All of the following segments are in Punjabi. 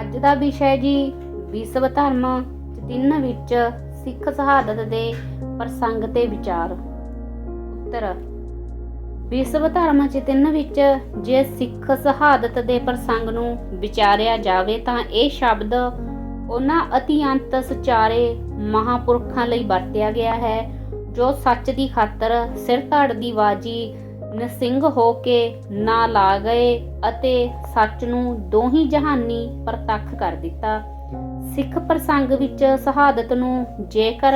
ਅੱਜ ਦਾ ਵਿਸ਼ਾ ਹੈ ਜੀ, ਵਿਸ਼ਵ ਧਰਮ, ਤਿੰਨ ਵਿੱਚ ਸਿੱਖ ਸ਼ਹਾਦਤ ਦੇ ਪ੍ਰਸੰਗ ਤੇ ਵਿਚਾਰ। ਉੱਤਰ, ਵਿਸ਼ਵ ਧਰਮ ਚਿਤਨ ਵਿੱਚ ਜੇ ਸਿੱਖ ਸ਼ਹਾਦਤ ਦੇ ਪ੍ਰਸੰਗ ਨੂੰ ਵਿਚਾਰਿਆ ਜਾਵੇ ਤਾਂ ਇਹ ਸ਼ਬਦ ਉਹਨਾਂ ਅਤਿਅੰਤ ਸਚਾਰੇ ਮਹਾਪੁਰਖਾਂ ਲਈ ਵਰਤਿਆ ਗਿਆ ਹੈ, ਜੋ ਸੱਚ ਦੀ ਖਾਤਰ ਸਿਰ ਧੜ ਦੀ ਬਾਜੀ ਨਸਿੰਗ ਹੋ ਕੇ ਨਾ ਲਾ ਗਏ ਅਤੇ ਸੱਚ ਨੂੰ ਦੋਹੀ ਜਹਾਨੀ ਪ੍ਰਤੱਖ ਕਰ ਦਿੱਤਾ। ਸਿੱਖ ਪ੍ਰਸੰਗ ਵਿੱਚ ਸ਼ਹਾਦਤ ਨੂੰ ਜੇਕਰ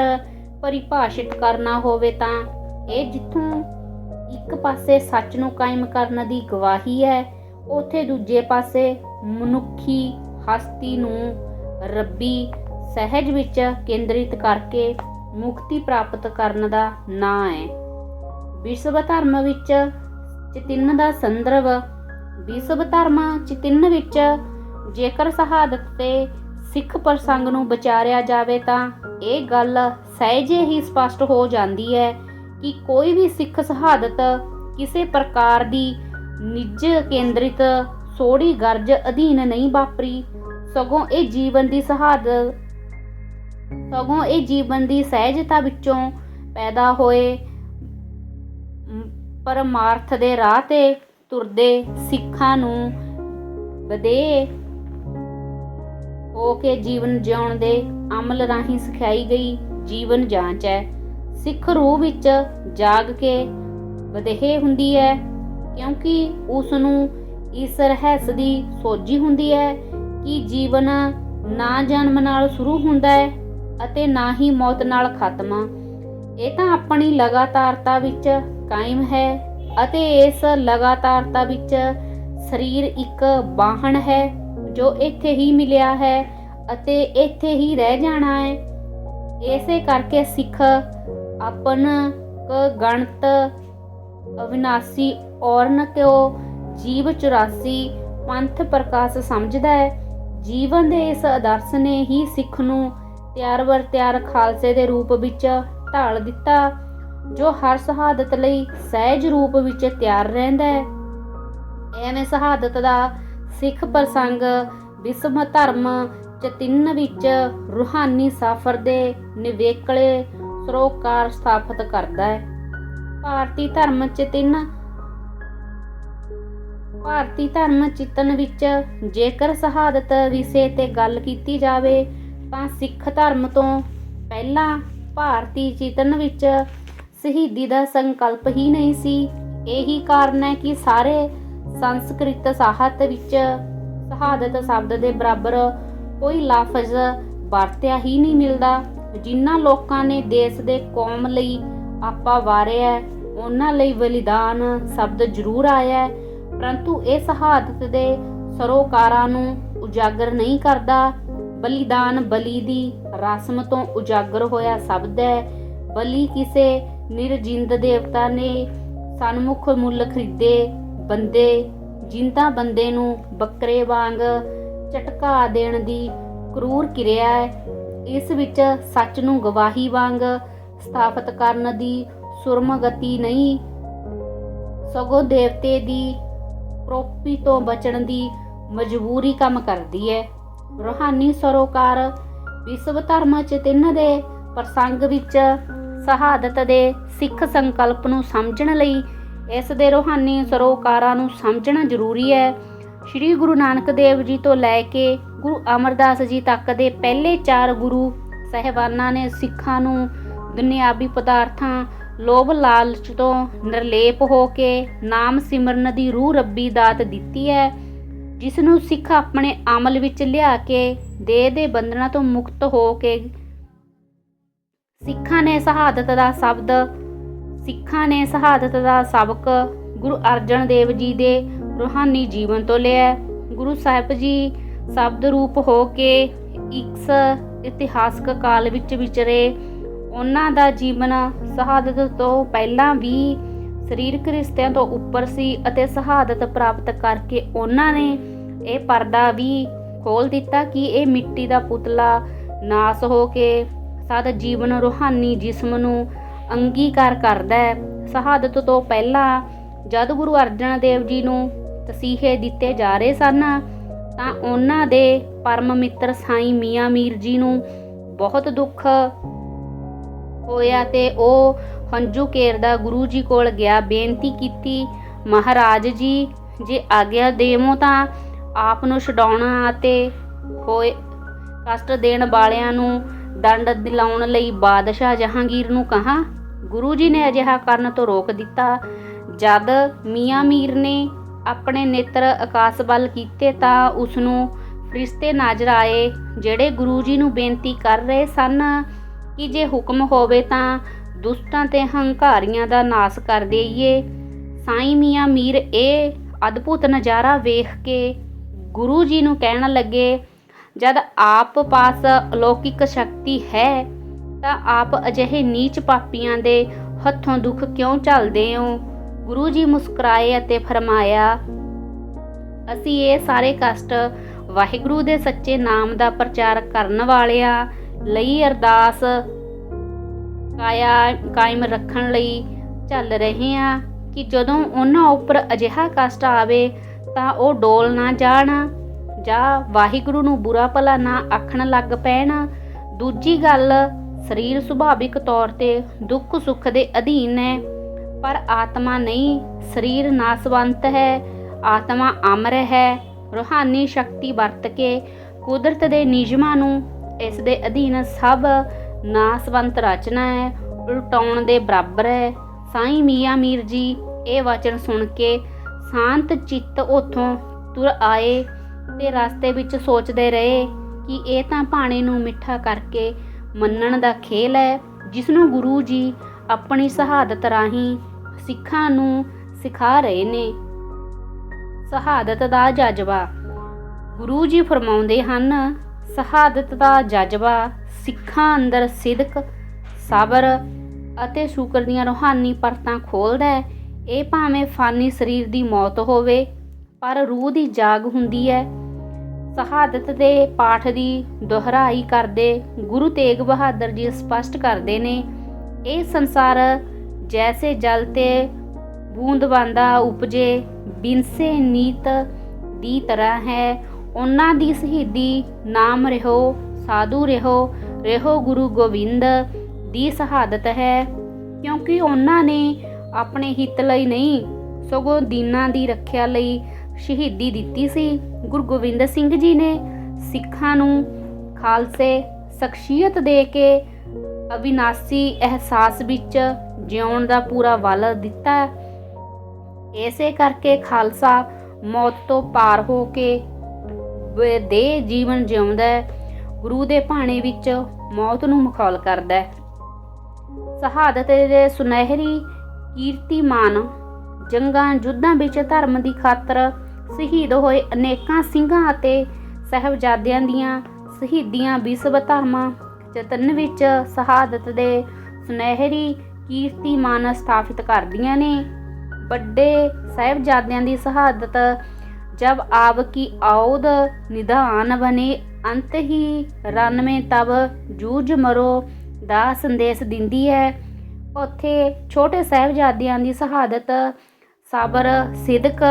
ਪਰਿਭਾਸ਼ਿਤ ਕਰਨਾ ਹੋਵੇ ਤਾਂ ਇਹ ਜਿੱਥੋਂ ਇੱਕ ਪਾਸੇ ਸੱਚ ਨੂੰ ਕਾਇਮ ਕਰਨ ਦੀ ਗਵਾਹੀ ਹੈ, ਉਥੇ ਦੂਜੇ ਪਾਸੇ ਮਨੁੱਖੀ ਹਸਤੀ ਨੂੰ ਰੱਬੀ ਸਹਿਜ ਵਿੱਚ ਕੇਂਦਰਿਤ ਕਰਕੇ ਮੁਕਤੀ ਪ੍ਰਾਪਤ ਕਰਨ ਦਾ ਨਾਂ ਹੈ। ਵਿਸ਼ਵ ਧਰਮ ਵਿੱਚ ਚਿਤਿੰਨ ਦਾ ਸੰਦਰਭ, ਵਿਸ਼ਵ ਧਰਮ ਚਿਤਿੰਨ ਵਿੱਚ ਜੇਕਰ ਸ਼ਹਾਦਤ ਤੇ ਸਿੱਖ ਪ੍ਰਸੰਗ ਨੂੰ ਵਿਚਾਰਿਆ ਜਾਵੇ ਤਾਂ ਇਹ ਗੱਲ ਸਹਿਜੇ ਹੀ ਸਪਸ਼ਟ ਹੋ ਜਾਂਦੀ ਹੈ ਕਿ ਕੋਈ ਵੀ ਸਿੱਖ ਸ਼ਹਾਦਤ ਕਿਸੇ ਪ੍ਰਕਾਰ ਦੀ ਨਿੱਜ ਕੇਂਦਰਿਤ ਸੋੜੀ ਗਰਜ ਅਧੀਨ ਨਹੀਂ ਵਾਪਰੀ। ਸਗੋਂ ਇਹ ਜੀਵਨ ਦੀ ਸ਼ਹਾਦਤ ਸਗੋਂ ਇਹ ਜੀਵਨ ਦੀ ਸਹਿਜਤਾ ਵਿੱਚੋਂ ਪੈਦਾ ਹੋਏ ਪਰਮਾਰਥ ਦੇ ਰਾਹ ਤੇ ਤੁਰਦੇ ਸਿੱਖਾਂ ਨੂੰ ਵਧੇ ਹੋ ਕੇ ਜੀਵਨ ਜਿਉਣ ਦੇ ਅਮਲ ਰਾਹੀਂ ਸਿਖਾਈ ਗਈ ਜੀਵਨ ਜਾਂਚ ਹੈ। ਸਿੱਖ ਰੂਹ ਵਿੱਚ ਜਾਗ ਕੇ ਵਧੇ ਹੁੰਦੀ ਹੈ ਕਿਉਂਕਿ ਉਸ ਨੂੰ ਇਸ ਰਹੱਸ ਦੀ ਸੋਝੀ ਹੁੰਦੀ ਹੈ ਕਿ ਜੀਵਨ ਨਾ ਜਨਮ ਨਾਲ ਸ਼ੁਰੂ ਹੁੰਦਾ ਹੈ ਅਤੇ ਨਾ ਹੀ ਮੌਤ ਨਾਲ ਖਤਮ। ਇਹ ਤਾਂ ਆਪਣੀ ਲਗਾਤਾਰਤਾ ਵਿੱਚ ਕਾਇਮ ਹੈ ਅਤੇ ਇਸ ਲਗਾਤਾਰਤਾ ਵਿੱਚ ਸਰੀਰ ਇੱਕ ਵਾਹਨ ਹੈ ਜੋ ਇੱਥੇ ਹੀ ਮਿਲਿਆ ਹੈ ਅਤੇ ਇੱਥੇ ਹੀ ਰਹਿ ਜਾਣਾ ਹੈ। ਇਸੇ ਕਰਕੇ ਸਿੱਖ ਆਪਨ ਕ ਗਣਤ ਅਵਿਨਾਸੀ ਔਰਨ ਕਿਉ ਜੀਵ 84 ਪੰਥ ਪ੍ਰਕਾਸ਼ ਸਮਝਦਾ ਹੈ। ਜੀਵਨ ਦੇ ਇਸ ਆਦਰਸ਼ ਨੇ ਹੀ ਸਿੱਖ ਨੂੰ ਤਿਆਰ ਵਰ ਤਿਆਰ ਖਾਲਸੇ ਦੇ ਰੂਪ ਵਿੱਚ ਢਾਲ ਦਿੱਤਾ, ਜੋ ਹਰ ਸ਼ਹਾਦਤ ਲਈ ਸਹਿਜ ਰੂਪ ਵਿੱਚ ਤਿਆਰ ਰਹਿੰਦਾ ਹੈ। ਐਵੇਂ ਸ਼ਹਾਦਤ ਦਾ ਸਿੱਖ ਪ੍ਰਸੰਗ ਵਿਸਮ ਧਰਮ ਚਤਿੰਨ ਵਿੱਚ ਰੂਹਾਨੀ ਸਫ਼ਰ ਦੇ ਨਿਵੇਕਲੇ ਸਰੋਕਾਰ ਸਥਾਪਿਤ ਕਰਦਾ ਹੈ। ਭਾਰਤੀ ਧਰਮ ਚਿਤਿੰਨ ਭਾਰਤੀ ਧਰਮ ਚਿਤਨ ਵਿੱਚ ਜੇਕਰ ਸ਼ਹਾਦਤ ਵਿਸ਼ੇ ਤੇ ਗੱਲ ਕੀਤੀ ਜਾਵੇ, ਤਾਂ ਸਿੱਖ ਧਰਮ ਤੋਂ ਪਹਿਲਾਂ ਭਾਰਤੀ ਚਿਤਨ ਵਿੱਚ ਸ਼ਹੀਦੀ ਦਾ ਸੰਕਲਪ ਹੀ ਨਹੀਂ ਸੀ। ਇਹੀ ਕਾਰਨ ਹੈ ਕਿ ਸਾਰੇ ਸੰਸਕ੍ਰਿਤ ਸਾਹਿਤ ਵਿੱਚ ਸ਼ਹਾਦਤ ਸ਼ਬਦ ਦੇ ਬਰਾਬਰ ਕੋਈ ਲਫ਼ਜ਼ ਵਰਤਿਆ ਹੀ ਨਹੀਂ ਮਿਲਦਾ। ਜਿਨ੍ਹਾਂ ਲੋਕਾਂ ਨੇ ਦੇਸ਼ ਦੇ ਕੌਮ ਲਈ ਆਪਾ ਵਾਰਿਆ ਉਹਨਾਂ ਲਈ ਬਲੀਦਾਨ ਸ਼ਬਦ ਜ਼ਰੂਰ ਆਇਆ ਪਰੰਤੂ ਇਹ ਸ਼ਹਾਦਤ ਦੇ ਸਰੋਕਾਰਾਂ ਨੂੰ ਉਜਾਗਰ ਨਹੀਂ ਕਰਦਾ। ਬਲੀਦਾਨ ਬਲੀ ਦੀ ਰਸਮ ਤੋਂ ਉਜਾਗਰ ਹੋਇਆ ਸ਼ਬਦ ਹੈ। ਬਲੀ ਕਿਸੇ ਨਿਰਜਿੰਦ ਦੇਵਤਾ ਨੇ ਸਨਮੁਖ ਮੁੱਲ ਖਰੀਦੇ। ਬੰਦੇ, ਜਿੰਦਾ ਬੰਦੇ ਨੂੰ ਬੱਕਰੇ ਵਾਂਗ ਝਟਕਾ ਦੇਣ ਦੀ ਕਰੂਰ ਕਿਰਿਆ ਹੈ। ਇਸ ਵਿੱਚ ਸੱਚ ਨੂੰ ਗਵਾਹੀ ਵਾਂਗ ਸਥਾਪਿਤ ਕਰਨ ਦੀ ਸੁਰਮ ਗਤੀ ਨਹੀਂ, ਸਗੋਂ ਦੇਵਤੇ ਦੀ ਪ੍ਰੋਪੀ ਤੋਂ ਬਚਣ ਦੀ ਮਜਬੂਰੀ ਕੰਮ ਕਰਦੀ ਹੈ। ਰੂਹਾਨੀ ਸਰੋਕਾਰ ਵਿਸ਼ਵ ਧਰਮ ਤਿੰਨ ਦੇ ਪ੍ਰਸੰਗ ਵਿੱਚ ਸ਼ਹਾਦਤ ਦੇ ਸਿੱਖ ਸੰਕਲਪ ਨੂੰ ਸਮਝਣ ਲਈ ਇਸ ਦੇ ਰੂਹਾਨੀ ਸਰੋਕਾਰਾਂ ਨੂੰ ਸਮਝਣਾ ਜ਼ਰੂਰੀ ਹੈ। ਸ੍ਰੀ ਗੁਰੂ ਨਾਨਕ ਦੇਵ ਜੀ ਤੋਂ ਲੈ ਕੇ ਗੁਰੂ ਅਮਰਦਾਸ ਜੀ ਤੱਕ ਦੇ ਪਹਿਲੇ ਚਾਰ ਗੁਰੂ ਸਹਿਬਾਨਾਂ ਨੇ ਸਿੱਖਾਂ ਨੂੰ ਦੁਨਿਆਵੀ ਪਦਾਰਥਾਂ, ਲੋਭ ਲਾਲਚ ਤੋਂ ਨਿਰਲੇਪ ਹੋ ਕੇ ਨਾਮ ਸਿਮਰਨ ਦੀ ਰੂਹ ਰੱਬੀ ਦਾਤ ਦਿੱਤੀ ਹੈ। ਜਿਸ ਨੂੰ ਸਿੱਖ ਆਪਣੇ ਅਮਲ ਵਿੱਚ ਲਿਆ ਕੇ ਦੇਹ ਦੇ ਬੰਧਨਾਂ ਤੋਂ ਮੁਕਤ ਹੋ ਕੇ ਸਿੱਖਾਂ ਨੇ ਸ਼ਹਾਦਤ ਦਾ ਸ਼ਬਦ, ਸਿੱਖਾਂ ਨੇ ਸ਼ਹਾਦਤ ਦਾ ਸਬਕ ਗੁਰੂ ਅਰਜਨ ਦੇਵ ਜੀ ਦੇ ਰੂਹਾਨੀ ਜੀਵਨ ਤੋਂ ਲਿਆ। ਗੁਰੂ ਸਾਹਿਬ ਜੀ ਸ਼ਬਦ ਰੂਪ ਹੋ ਕੇ ਇਸ ਇਤਿਹਾਸਕ ਕਾਲ ਵਿੱਚ ਵਿਚਰੇ। ਉਹਨਾਂ ਦਾ ਜੀਵਨ ਸ਼ਹਾਦਤ ਤੋਂ ਪਹਿਲਾਂ ਵੀ ਸਰੀਰਕ ਰਿਸ਼ਤਿਆਂ ਤੋਂ ਉੱਪਰ ਸੀ ਅਤੇ ਸ਼ਹਾਦਤ ਪ੍ਰਾਪਤ ਕਰਕੇ ਉਹਨਾਂ ਨੇ ਇਹ ਪਰਦਾ ਵੀ ਖੋਲ ਦਿੱਤਾ ਕਿ ਇਹ ਮਿੱਟੀ ਦਾ ਪੁਤਲਾ ਨਾਸ ਹੋ ਕੇ ਸਦ ਜੀਵਨ ਰੂਹਾਨੀ ਜਿਸਮ ਨੂੰ ਅੰਗੀਕਾਰ ਕਰਦਾ ਹੈ। ਸ਼ਹਾਦਤ ਤੋਂ ਪਹਿਲਾਂ ਜਦ ਗੁਰੂ ਅਰਜਨ ਦੇਵ ਜੀ ਨੂੰ ਤਸੀਹੇ ਦਿੱਤੇ ਜਾ ਰਹੇ ਸਨ, ਤਾਂ ਉਹਨਾਂ ਦੇ ਪਰਮ ਮਿੱਤਰ ਸਾਈਂ ਮੀਆਂ ਮੀਰ ਜੀ ਨੂੰ ਬਹੁਤ ਦੁੱਖ ਹੋਇਆ ਤੇ ਉਹ ਹੰਝੂ ਕੇਰਦਾ ਗੁਰੂ ਜੀ ਕੋਲ ਗਿਆ, ਬੇਨਤੀ ਕੀਤੀ, ਮਹਾਰਾਜ ਜੀ, ਜੇ ਆਗਿਆ ਦੇਵੋ ਤਾਂ ਆਪ ਨੂੰ ਛਡਾਉਣਾ ਅਤੇ ਹੋਏ ਕਸ਼ਟ ਦੇਣ ਵਾਲਿਆਂ ਨੂੰ ਦੰਡ ਦਿਲਾਉਣ ਲਈ ਬਾਦਸ਼ਾਹ ਜਹਾਂਗੀਰ ਨੂੰ ਕਹਾ। ਗੁਰੂ ਜੀ ਨੇ ਅਜਿਹਾ ਕਰਨ ਤੋਂ ਰੋਕ ਦਿੱਤਾ। ਜਦ ਮੀਆਂ ਮੀਰ ਨੇ ਆਪਣੇ ਨੇਤਰ ਆਕਾਸ਼ ਵੱਲ ਕੀਤੇ ਤਾਂ ਉਸ ਨੂੰ ਫਰਿਸ਼ਤੇ ਨਜ਼ਰ ਆਏ, ਜਿਹੜੇ ਗੁਰੂ ਜੀ ਨੂੰ ਬੇਨਤੀ ਕਰ ਰਹੇ ਸਨ ਕਿ ਜੇ ਹੁਕਮ ਹੋਵੇ ਤਾਂ ਦੁਸ਼ਟਾਂ ਤੇ ਹੰਕਾਰੀਆਂ ਦਾ ਨਾਸ ਕਰ ਦੇਈਏ। ਸਾਈਂ ਮੀਆਂ ਮੀਰ ਇਹ ਅਦਭੁਤ ਨਜ਼ਾਰਾ ਵੇਖ ਕੇ ਗੁਰੂ ਜੀ ਨੂੰ ਕਹਿਣ ਲੱਗੇ, ਜਦ ਆਪ ਪਾਸ ਅਲੌਕਿਕ ਸ਼ਕਤੀ ਹੈ, ਤਾਂ ਆਪ ਅਜਿਹੇ ਨੀਚ ਪਾਪੀਆਂ ਦੇ ਹੱਥੋਂ ਦੁੱਖ ਕਿਉਂ ਝੱਲਦੇ ਹੋ? ਗੁਰੂ ਜੀ ਮੁਸਕਰਾਏ ਅਤੇ ਫਰਮਾਇਆ, ਅਸੀਂ ਇਹ ਸਾਰੇ ਕਸ਼ਟ ਵਾਹਿਗੁਰੂ ਦੇ ਸੱਚੇ ਨਾਮ ਦਾ ਪ੍ਰਚਾਰ ਕਰਨ ਵਾਲਿਆਂ ਲਈ ਅਰਦਾਸ ਕਾਇਆ ਕਾਇਮ ਰੱਖਣ ਲਈ ਚੱਲ ਰਹੇ ਹਾਂ ਕਿ ਜਦੋਂ ਉਹਨਾਂ ਉੱਪਰ ਅਜਿਹਾ ਕਸ਼ਟ ਆਵੇ ਤਾਂ ਉਹ ਡੋਲ ਨਾ ਜਾਣ, ਜਾਂ ਵਾਹਿਗੁਰੂ ਨੂੰ ਬੁਰਾ ਭਲਾ ਨਾ ਆਖਣ ਲੱਗ ਪੈਣ। ਦੂਜੀ ਗੱਲ, ਸਰੀਰ ਸੁਭਾਵਿਕ ਤੌਰ ਤੇ ਦੁੱਖ ਸੁੱਖ ਦੇ ਅਧੀਨ ਹੈ, ਪਰ ਆਤਮਾ ਨਹੀਂ, ਸਰੀਰ ਨਾਸਵੰਤ ਹੈ, ਆਤਮਾ ਅਮਰ ਹੈ। ਰੂਹਾਨੀ ਸ਼ਕਤੀ ਵਰਤ ਕੇ ਕੁਦਰਤ ਦੇ ਨਿਯਮਾਂ ਨੂੰ ਇਸ ਦੇ ਅਧੀਨ ਸਭ ਨਾਸਵੰਤ ਰਚਨਾ ਹੈ, ਉਲਟਾਉਣ ਦੇ ਬਰਾਬਰ ਹੈ। ਸਾਈਂ ਮੀਆਂ ਮੀਰ ਜੀ, ਇਹ ਵਚਨ ਸੁਣ ਕੇ ਸ਼ਾਂਤ ਚਿੱਤ ਉਥੋਂ ਤੁਰ ਆਏ ਤੇ ਰਸਤੇ ਵਿੱਚ ਸੋਚਦੇ ਰਹੇ ਕਿ ਇਹ ਤਾਂ ਪਾਣੀ ਨੂੰ ਮਿੱਠਾ ਕਰਕੇ ਮੰਨਣ ਦਾ ਖੇਲ ਹੈ ਜਿਸ ਨੂੰ ਗੁਰੂ ਜੀ ਆਪਣੀ ਸ਼ਹਾਦਤ ਰਾਹੀਂ ਸਿੱਖਾਂ ਨੂੰ ਸਿਖਾ ਰਹੇ ਨੇ। ਸ਼ਹਾਦਤ ਦਾ ਜਜ਼ਬਾ ਗੁਰੂ ਜੀ ਫਰਮਾਉਂਦੇ ਹਨ ਸ਼ਹਾਦਤ ਦਾ ਜਜ਼ਬਾ, ਸਿੱਖਾਂ ਅੰਦਰ ਸਿਦਕ, ਸਬਰ ਅਤੇ ਸ਼ੁਕਰ ਦੀਆਂ ਰੂਹਾਨੀ ਪਰਤਾਂ ਖੋਲਦਾ ਹੈ। ਇਹ ਭਾਵੇਂ ਫਾਨੀ ਸਰੀਰ ਦੀ ਮੌਤ ਹੋਵੇ, ਪਰ ਰੂਹ ਦੀ ਜਾਗ ਹੁੰਦੀ ਹੈ। ਸ਼ਹਾਦਤ ਦੇ ਪਾਠ ਦੀ ਦੁਹਰਾਈ ਕਰਦੇ ਗੁਰੂ ਤੇਗ ਬਹਾਦਰ ਜੀ ਸਪਸ਼ਟ ਕਰਦੇ ਨੇ, ਇਹ ਸੰਸਾਰ ਜੈਸੇ ਜਲ ਤੇ ਬੂੰਦ ਬੂੰਦਬਾਂਦਾ ਉਪਜੇ, ਬਿਨਸੇ ਨੀਤ ਦੀ ਤਰ੍ਹਾਂ ਹੈ। ਉਹਨਾਂ ਦੀ ਸ਼ਹੀਦੀ ਨਾਮ ਰਹੋ, ਸਾਧੂ ਰਹੋ ਰਹੋ ਗੁਰੂ ਗੋਬਿੰਦ ਦੀ ਸ਼ਹਾਦਤ ਹੈ। ਕਿਉਂਕਿ ਉਹਨਾਂ ਨੇ ਆਪਣੇ ਹਿੱਤ ਲਈ ਨਹੀਂ, ਸਗੋਂ ਦੀਨਾਂ ਦੀ ਰੱਖਿਆ ਲਈ ਸ਼ਹੀਦੀ ਦਿੱਤੀ ਸੀ। ਗੁਰੂ ਗੋਬਿੰਦ ਸਿੰਘ ਜੀ ਨੇ ਸਿੱਖਾਂ ਨੂੰ ਖਾਲਸੇ ਸ਼ਖਸੀਅਤ ਦੇ ਕੇ ਅਵਿਨਾਸੀ ਅਹਿਸਾਸ ਵਿੱਚ ਜਿਉਣ ਦਾ ਪੂਰਾ ਵੱਲ ਦਿੱਤਾ। ਇਸੇ ਕਰਕੇ ਖਾਲਸਾ ਮੌਤ ਤੋਂ ਪਾਰ ਹੋ ਕੇ ਦੇ ਜੀਵਨ ਜਿਉਂਦਾ ਹੈ, ਗੁਰੂ ਦੇ ਭਾਣੇ ਵਿੱਚ ਮੌਤ ਨੂੰ ਮਖੌਲ ਕਰਦਾ ਹੈ। ਸ਼ਹਾਦਤ ਦੇ ਸੁਨਹਿਰੀ ਕੀਰਤੀਮਾਨ ਜੰਗਾਂ, ਯੁੱਧਾਂ ਵਿੱਚ ਧਰਮ ਦੀ ਖਾਤਰ ਸ਼ਹੀਦ ਹੋਏ ਅਨੇਕਾਂ ਸਿੰਘਾਂ ਅਤੇ ਸਹਿਬਜ਼ਾਦਿਆਂ ਦੀਆਂ ਸ਼ਹੀਦੀਆਂ ਵਿਸ਼ਵ ਧਰਮਾਂ ਚਤਨ ਵਿੱਚ ਸ਼ਹਾਦਤ ਦੇ ਸੁਨਹਿਰੀ ਕੀਰਤੀਮਾਨ ਸਥਾਪਿਤ ਕਰਦੀਆਂ ਨੇ। ਵੱਡੇ ਸਾਹਿਬਜ਼ਾਦਿਆਂ ਦੀ ਸ਼ਹਾਦਤ ਜਬ ਆਪ ਕੀ ਔਦ ਨਿਧਾਨ ਬਨੇ, ਅੰਤ ਹੀ ਰਨਵੇਂ ਤਬ ਜੂਝ ਮਰੋ, ਦਾ ਸੰਦੇਸ਼ ਦਿੰਦੀ ਹੈ। ਉੱਥੇ ਛੋਟੇ ਸਾਹਿਬਜ਼ਾਦਿਆਂ ਦੀ ਸ਼ਹਾਦਤ, ਸਬਰ, ਸਿਦਕ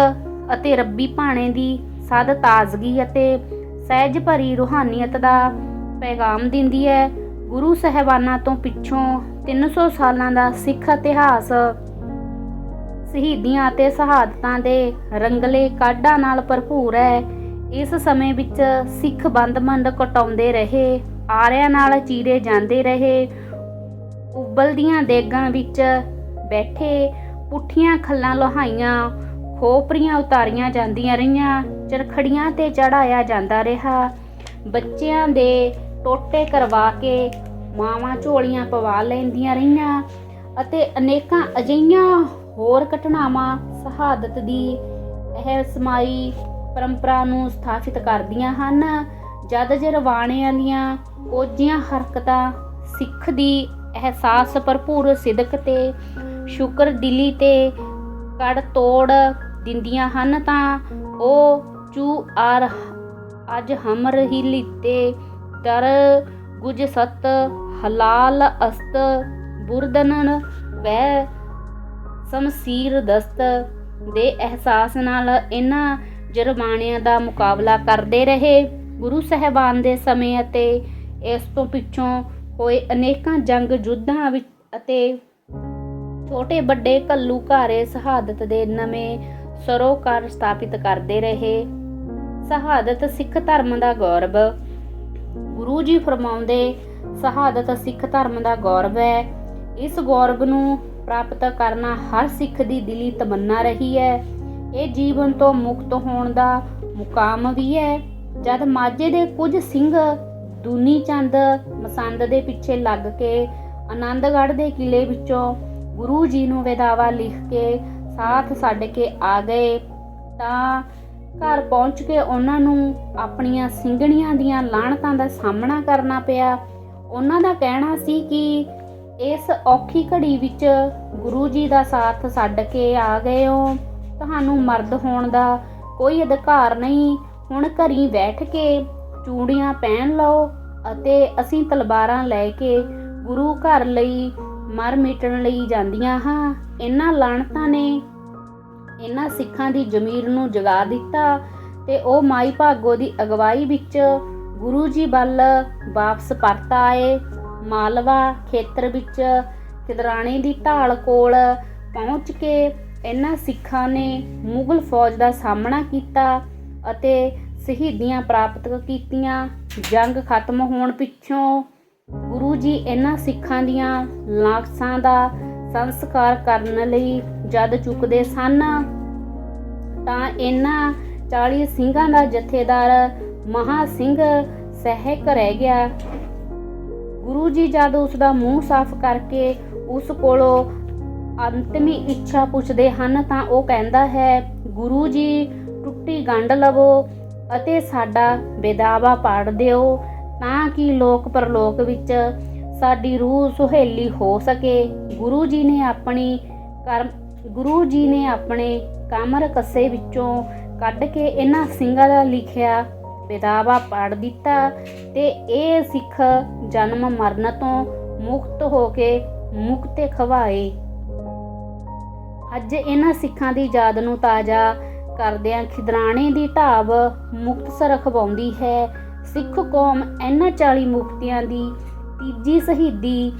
ਅਤੇ ਰੱਬੀ ਭਾਣੇ ਦੀ ਸਦ ਤਾਜ਼ਗੀ ਅਤੇ ਸਹਿਜ ਭਰੀ ਰੂਹਾਨੀਅਤ ਦਾ ਪੈਗਾਮ ਦਿੰਦੀ ਹੈ। ਗੁਰੂ ਸਹਿਬਾਨਾਂ ਤੋਂ ਪਿੱਛੋਂ 300 ਸਾਲਾਂ ਦਾ ਸਿੱਖ ਇਤਿਹਾਸ ਸ਼ਹੀਦੀਆਂ ਅਤੇ ਸ਼ਹਾਦਤਾਂ ਦੇ ਰੰਗਲੇ ਕਾਢਾਂ ਨਾਲ ਭਰਪੂਰ ਹੈ। ਇਸ ਸਮੇਂ ਵਿੱਚ ਸਿੱਖ ਬੰਦ-ਬੰਦ ਕਟਾਉਂਦੇ ਰਹੇ, ਆਰਿਆਂ ਨਾਲ ਚੀਰੇ ਜਾਂਦੇ ਰਹੇ ਉਬਲਦੀਆਂ ਦੇਗਾਂ ਵਿੱਚ ਬੈਠੇ, ਪੁੱਠੀਆਂ ਖੱਲਾਂ ਲੋਹਾਈਆਂ, ਖੋਪਰੀਆਂ ਉਤਾਰੀਆਂ ਜਾਂਦੀਆਂ ਰਹੀਆਂ, ਚਰਖੜੀਆਂ ਤੇ ਚੜਾਇਆ ਜਾਂਦਾ ਰਿਹਾ। ਬੱਚਿਆਂ ਦੇ ਟੋਟੇ ਕਰਵਾ ਕੇ ਮਾਵਾਂ ਝੋਲੀਆਂ ਪਵਾ ਲੈਂਦੀਆਂ ਰਹੀਆਂ ਅਤੇ ਅਨੇਕਾਂ ਅਜਿਹੀਆਂ ਹੋਰ ਘਟਨਾਵਾਂ ਸ਼ਹਾਦਤ ਦੀ ਇਹ ਸਮਾਈ ਪਰੰਪਰਾ ਨੂੰ ਸਥਾਪਿਤ ਕਰਦੀਆਂ ਹਨ। ਜਦ ਜਰਵਾਣਿਆਂ ਦੀਆਂ ਕੋਝੀਆਂ ਹਰਕਤਾਂ ਸਿੱਖ ਦੀ ਅਹਿਸਾਸ ਭਰਪੂਰ ਸਿਦਕ ਤੇ ਸ਼ੁਕਰ ਦਿਲੀ ਤੇ ਕੜ ਤੋੜ ਦਿੰਦੀਆਂ ਹਨ ਤਾਂ ਉਹ ਚੂ ਆਰ ਅੱਜ ਹਮਰ ਹੀ ਲਿੱਤੇ ਦਰ ਗੁਜ ਸਤ ਹਲਾਲ ਅਸਤ ਬੁਰਦਨਨ ਵੈ ਸਮਸੀਰ ਦਸਤ ਦੇ ਅਹਿਸਾਸ ਨਾਲ ਇਹਨਾਂ ਜਰਮਾਨਿਆਂ ਦਾ ਮੁਕਾਬਲਾ ਕਰਦੇ ਰਹੇ। ਗੁਰੂ ਸਾਹਿਬਾਨ ਦੇ ਸਮੇਂ ਅਤੇ ਇਸ ਤੋਂ ਪਿੱਛੋਂ ਹੋਏ ਅਨੇਕਾਂ ਜੰਗ ਯੁੱਧਾਂ ਵਿੱਚ ਅਤੇ ਛੋਟੇ ਵੱਡੇ ਘੱਲੂ ਘਾਰੇ ਸ਼ਹਾਦਤ ਦੇ ਨਵੇਂ ਸਰੋਕਾਰ ਸਥਾਪਿਤ ਕਰਦੇ ਰਹੇ। ਸ਼ਹਾਦਤ ਸਿੱਖ ਧਰਮ ਦਾ ਗੌਰਵ। ਗੁਰੂ ਜੀ ਫਰਮਾਉਂਦੇ, ਸ਼ਹਾਦਤ ਸਿੱਖ ਧਰਮ ਦਾ ਗੌਰਵ ਹੈ। ਇਸ ਗੌਰਵ ਨੂੰ ਪ੍ਰਾਪਤ ਕਰਨਾ ਹਰ ਸਿੱਖ ਦੀ ਦਿਲੀ ਤਮੰਨਾ ਰਹੀ ਹੈ। ਇਹ ਜੀਵਨ ਤੋਂ ਮੁਕਤ ਹੋਣ ਦਾ ਮੁਕਾਮ ਵੀ ਹੈ। ਜਦ ਮਾਝੇ ਦੇ ਕੁਝ ਸਿੰਘ ਦੂਨੀ ਚੰਦ ਮਸੰਦ ਦੇ ਪਿੱਛੇ ਲੱਗ ਕੇ ਆਨੰਦਗੜ੍ਹ ਦੇ ਕਿਲੇ ਵਿੱਚੋਂ ਗੁਰੂ ਜੀ ਨੂੰ ਵਿਦਾਵਾ ਲਿਖ ਕੇ ਸਾਥ ਛੱਡ ਕੇ ਆ ਗਏ, ਤਾਂ ਘਰ ਪਹੁੰਚ ਕੇ ਉਹਨਾਂ ਨੂੰ ਆਪਣੀਆਂ ਸਿੰਘਣੀਆਂ ਦੀਆਂ ਲਾਹਣਤਾਂ ਦਾ ਸਾਹਮਣਾ ਕਰਨਾ ਪਿਆ। ਉਹਨਾਂ ਦਾ ਕਹਿਣਾ ਸੀ ਕਿ ਇਸ ਔਖੀ ਘੜੀ ਵਿੱਚ ਗੁਰੂ ਜੀ ਦਾ ਸਾਥ ਛੱਡ ਕੇ ਆ ਗਏ ਹੋ। ਤੁਹਾਨੂੰ ਮਰਦ ਹੋਣ ਦਾ ਕੋਈ ਅਧਿਕਾਰ ਨਹੀਂ। ਹੁਣ ਘਰੀ ਬੈਠ ਕੇ ਚੂੜੀਆਂ ਪਹਿਨ ਲਓ ਅਤੇ ਅਸੀਂ ਤਲਵਾਰਾਂ ਲੈ ਕੇ ਗੁਰੂ ਘਰ ਲਈ ਮਰ ਮਿਟਣ ਲਈ ਜਾਂਦੀਆਂ ਹਾਂ। ਇਹਨਾਂ ਲਾਣਤਾਂ ਨੇ ਇਹਨਾਂ ਸਿੱਖਾਂ ਦੀ ਜ਼ਮੀਰ ਨੂੰ ਜਗਾ ਦਿੱਤਾ ਤੇ ਉਹ ਮਾਈ ਭਾਗੋ ਦੀ ਅਗਵਾਈ ਵਿੱਚ ਗੁਰੂ ਜੀ ਵੱਲ ਵਾਪਸ ਪਰਤ ਆਏ। ਮਾਲਵਾ ਖੇਤਰ ਵਿੱਚ ਖਿਦਰਾਣੇ ਦੀ ਢਾਲ ਕੋਲ ਪਹੁੰਚ ਕੇ ਇਹਨਾਂ ਸਿੱਖਾਂ ਨੇ ਮੁਗਲ ਫੌਜ ਦਾ ਸਾਹਮਣਾ ਕੀਤਾ ਅਤੇ ਸ਼ਹੀਦੀਆਂ ਪ੍ਰਾਪਤ ਕੀਤੀਆਂ। ਜੰਗ ਖਤਮ ਹੋਣ ਪਿੱਛੋਂ ਗੁਰੂ ਜੀ ਇਹਨਾਂ ਸਿੱਖਾਂ ਦੀਆਂ ਲਾਸ਼ਾਂ ਦਾ ਸੰਸਕਾਰ ਕਰਨ ਲਈ ਜਦ ਚੁੱਕਦੇ ਸਨ, ਤਾਂ ਇਹਨਾਂ 40 ਸਿੰਘਾਂ ਦਾ ਜਥੇਦਾਰ ਮਹਾ ਸਿੰਘ ਸਹਿਕ ਰਹਿ ਗਿਆ। ਗੁਰੂ ਜੀ ਜਦ ਉਸ ਦਾ ਮੂੰਹ ਸਾਫ਼ ਕਰਕੇ ਉਸ ਕੋਲੋਂ ਅੰਤਮੀ ਇੱਛਾ ਪੁੱਛਦੇ ਹਨ ਤਾਂ ਉਹ ਕਹਿੰਦਾ ਹੈ, ਗੁਰੂ ਜੀ, ਟੁੱਟੀ ਗੰਢ ਲਵੋ ਅਤੇ ਸਾਡਾ ਬੇਦਾਵਾ ਪਾੜ ਦਿਓ ਤਾਂ ਕਿ ਲੋਕ ਪਰਲੋਕ ਵਿੱਚ ਸਾਡੀ ਰੂਹ ਸੁਹੇਲੀ ਹੋ ਸਕੇ। ਗੁਰੂ ਜੀ ਨੇ ਆਪਣੀ ਕਰਮ, ਗੁਰੂ ਜੀ ਨੇ ਆਪਣੇ ਕਮਰ ਕੱਸੇ ਵਿੱਚੋਂ ਕੱਢ ਕੇ ਇਹਨਾਂ ਸਿੰਘਾਂ ਦਾ ਲਿਖਿਆ ਬੇਦਾਵਾ ਪਾੜ ਦਿੱਤਾ ਤੇ ਇਹ ਸਿੱਖ ਜਨਮ ਮਰਨ ਤੋਂ ਮੁਕਤ ਹੋ ਕੇ ਮੁਕਤੇ ਖਵਾਏ। ਅੱਜ ਇਹਨਾਂ ਸਿੱਖਾਂ ਦੀ ਯਾਦ ਨੂੰ ਤਾਜ਼ਾ ਕਰਦਿਆਂ ਖਿਦਰਾਣੇ ਦੀ ਢਾਬ ਮੁਕਤਸਰ ਖਵਾਉਂਦੀ ਹੈ। ਸਿੱਖ ਕੌਮ ਇਹਨਾਂ 40 ਮੁਕਤੀਆਂ ਦੀ ਤੀਜੀ ਸ਼ਹੀਦੀ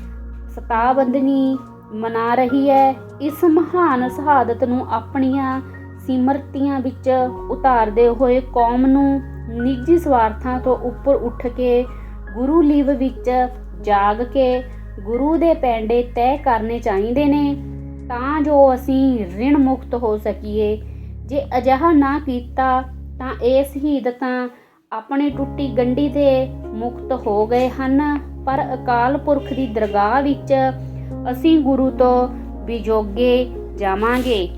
ਸਤਾਬੰਦਨੀ ਮਨਾ ਰਹੀ ਹੈ। ਇਸ ਮਹਾਨ ਸ਼ਹਾਦਤ ਨੂੰ ਆਪਣੀਆਂ ਸਿਮਰਤੀਆਂ ਵਿੱਚ ਉਤਾਰਦੇ ਹੋਏ ਕੌਮ ਨੂੰ ਨਿੱਜੀ ਸਵਾਰਥਾਂ ਤੋਂ ਉੱਪਰ ਉੱਠ ਕੇ ਗੁਰੂ ਲਿਵ ਵਿੱਚ ਜਾਗ ਕੇ ਗੁਰੂ ਦੇ ਪੈਂਡੇ ਤੈਅ ਕਰਨੇ ਚਾਹੀਦੇ ਨੇ, ਤਾਂ ਜੋ ਅਸੀਂ ਰਿਣ ਮੁਕਤ ਹੋ ਸਕੀਏ। ਜੇ ਅਜਿਹਾ ਨਾ ਕੀਤਾ, ਤਾਂ ਇਹ ਸ਼ਹੀਦ ਤਾਂ ਆਪਣੀ ਟੁੱਟੀ ਗੰਢੀ ਤੇ ਮੁਕਤ ਹੋ ਗਏ ਹਨ। ਪਰ ਅਕਾਲ ਪੁਰਖ ਦੀ ਦਰਗਾਹ ਵਿੱਚ ਅਸੀਂ ਗੁਰੂ ਤੋਂ ਵਿਜੋਗੇ ਜਾਵਾਂਗੇ।